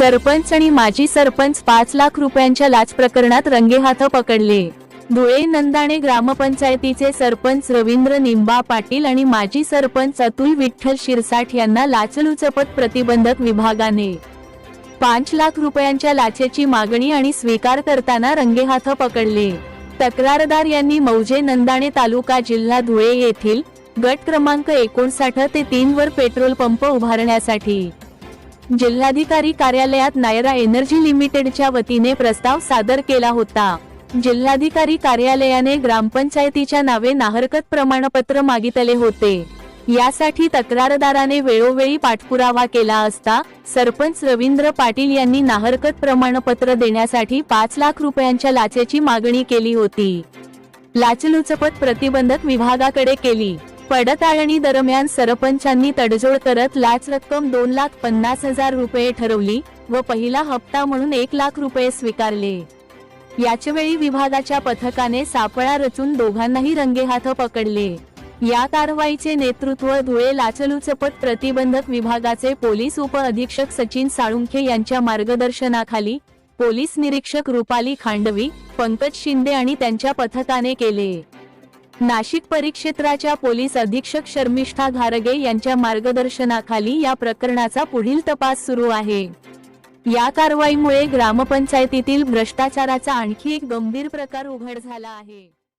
सरपंच आणि माजी सरपंच पाच लाख रुपयांच्या लाच प्रकरणात रंगेहाथ पकडले. धुळे नंदाणे ग्रामपंचायतीचे सरपंच रवींद्र निंबा पाटील आणि माजी सरपंच अतुल विठ्ठल शिरसाठ यांना लाचलुचपत प्रतिबंधक विभागाने. पाच लाख रुपयांच्या लाचेची मागणी आणि स्वीकार करताना रंगेहाथ पकडले. तक्रारदार यांनी मौजे नंदाणे तालुका जिल्हा धुळे येथील गट क्रमांक एकोणसाठ ते तीन वर पेट्रोल पंप उभारण्यासाठी जिल्हाधिकारी कार्यालयात नायरा एनर्जी लिमिटेडच्या वतीने प्रस्ताव सादर केला होता. जिल्हाधिकारी कार्यालयाने ग्रामपंचायतीच्या नावे नाहरकत प्रमाणपत्र मागितले होते. यासाठी तक्रारदाराने वेळोवेळी पाठपुरावा केला असता सरपंच रवींद्र पाटील यांनी नाहरकत प्रमाणपत्र देण्यासाठी पाच लाख रुपयांच्या लाचेची मागणी केली होती. लाचलुचपत प्रतिबंधक विभागाकडे केली. पडताळणी दरम्यान सरपंचांनी तडजोड करत लाच रक्कम दोन लाख पन्नास हजार रुपये ठरवली व पहिला हप्ता म्हणून एक लाख रुपये स्वीकारले. याचवेळी विभागाच्या पथकाने सापळा रचून दोघांनाही रंगेहाथ पकडले. या कारवाईचे नेतृत्व धुळे लाचलुचपत प्रतिबंधक विभागाचे पोलीस उप अधीक्षक सचिन साळुंखे यांच्या मार्गदर्शनाखाली पोलीस निरीक्षक रुपाली खांडवी पंकज शिंदे आणि त्यांच्या पथकाने केले. नाशिक परिक्षेत्राच्या पोलीस अधीक्षक शर्मिष्ठा घारगे यांच्या मार्गदर्शनाखाली या प्रकरणाचा पुढील तपास सुरू आहे. या कारवाईमुळे ग्रामपंचायतीतील भ्रष्टाचाराचा आणखी एक गंभीर प्रकार उघड झाला आहे.